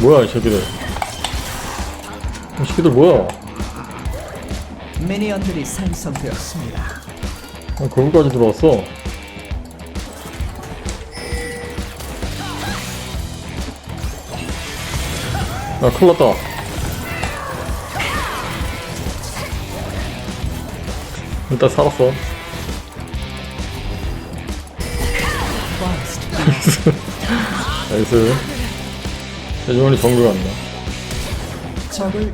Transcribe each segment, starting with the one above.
뭐야 이 새끼들. 이 새끼들 뭐야? 미니언들이 생성되었습니다. 아, 거기까지 들어왔어. 야 큰일났다. 일단 살았어. 나이스 세주원이 정글 간다.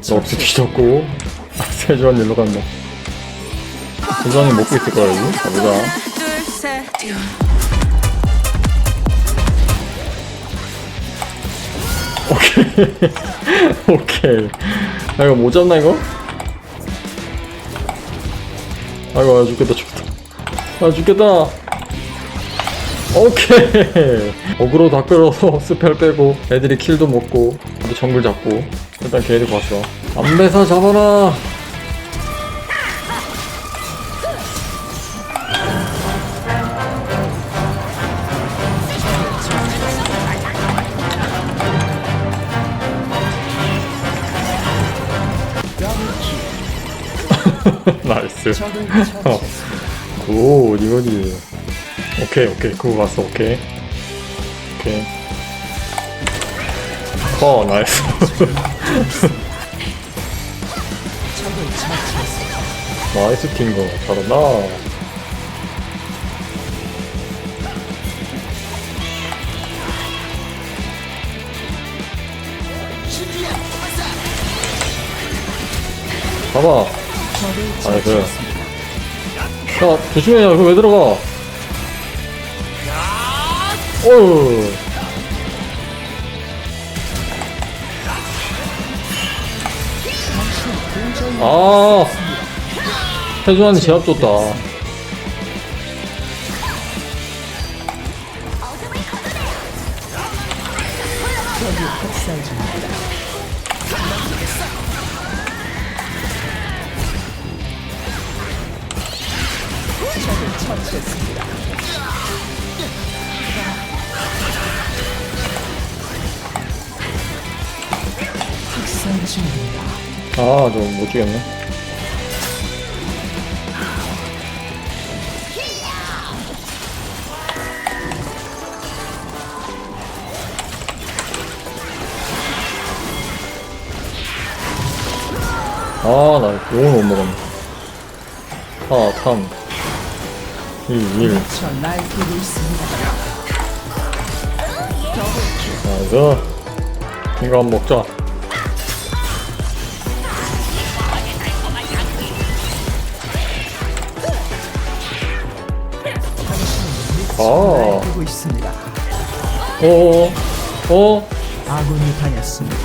럭스. 뒤졌고? 세주원 일로 간다. 세주원이 먹고 있을 거야 여기? 가보자. 오케이. 오케이. 아 이거 못 잡나 이거? 아이고 아 죽겠다 죽겠다. 아 죽겠다 오케이. 어그로 다 끌어서 스펠 빼고 애들이 킬도 먹고 우리 정글 잡고 일단 걔들 봤어. 안배사 잡아라. 나이스. 어. 굿 이거지 오케이 오케이. 그거 봤어 오케이. 오케이. 어 나이스. 나이스 팅거. 잘한다. 봐봐. 나이스. 야 조심해. 야 그거 왜 들어가 어휴 아 태주한테 제압 줬다 처치했습니다. 학살 중입니다. 아좀 못 죽였네 아 나 용을 못 먹었네 4 3 2 1 저 날뛰고 있습니다. 나이스 이거 한번 먹자 아. 날뛰고 있습니다. 어어어 어? 아군이 당했습니다.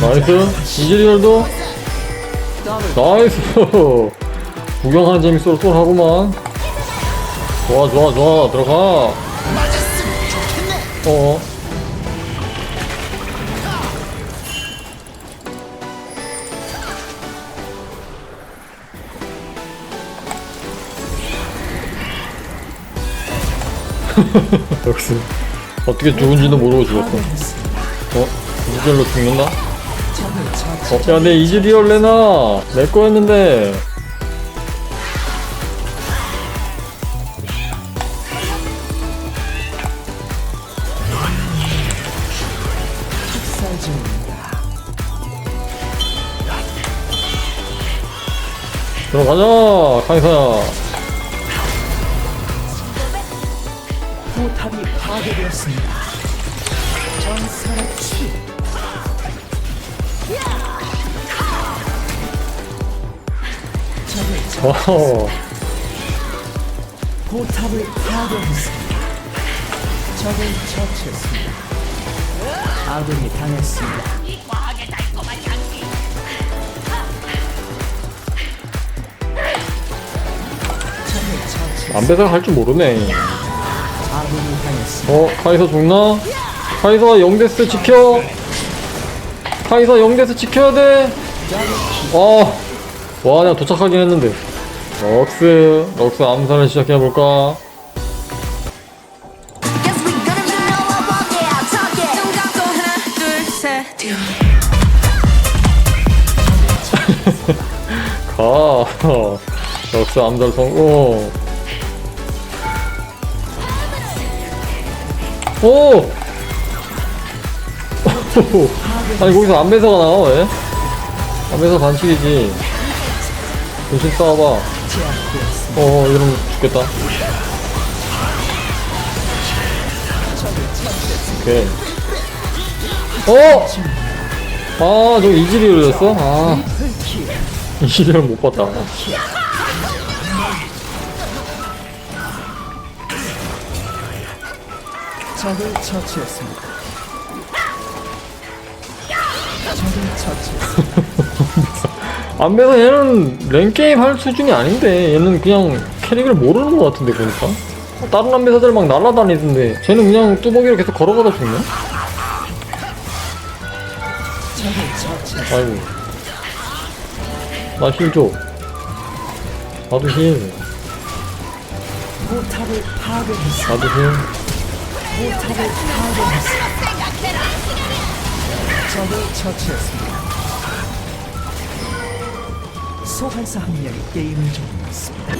나이스 이즈리얼도 나이스 구경하는 재밌어 또 하구만 좋아 좋아 좋아 들어가 어 역시 어떻게 죽은지도 모르고 죽었어. 어? 이즈리얼로 죽는다? 어, 야, 내 이즈리얼 내놔. 내 거였는데. 들어가자, 카이사 포탑이 파괴되었습니다. 전설의 치. 어, 포탑을 파괴했습니다. 적을 처치했습니다. 아군이 당했습니다. 적을 처치. 안배사가 할줄 모르네. 당했습니다. 어, 카이사 죽나? 카이사 0데스 지켜. 카이사 0데스 지켜야 돼. 어, 와, 내가 도착하긴 했는데. 럭스, 럭스 암살을 시작해볼까? 가. 역시 암살 성공. 오! 아니, 거기서 안배사가 나와, 왜? 안배사 반칙이지. 정신 싸워봐. 제압되었습니다. 어, 이러면 죽겠다. 오케이. 어! 아, 저 이질이 올렸어? 아, 풀킬. 이질을 못 봤다. 적을 처치했습니다. 적을 처치했습니다. 안배사 얘는 랭게임 할 수준이 아닌데, 얘는 그냥 캐릭을 모르는 것 같은데, 보니까. 다른 안배사들 막 날아다니던데, 쟤는 그냥 뚜벅이로 계속 걸어가다 죽네? 적을 처치했습니다. 아이고. 나 힐 줘. 나도 힐. 포탑을 파괴했습니다. 나도 힐. 포탑을 파괴했습니다. 적을 처치했습니다. 소환사 한 명이 게임을 종료했습니다.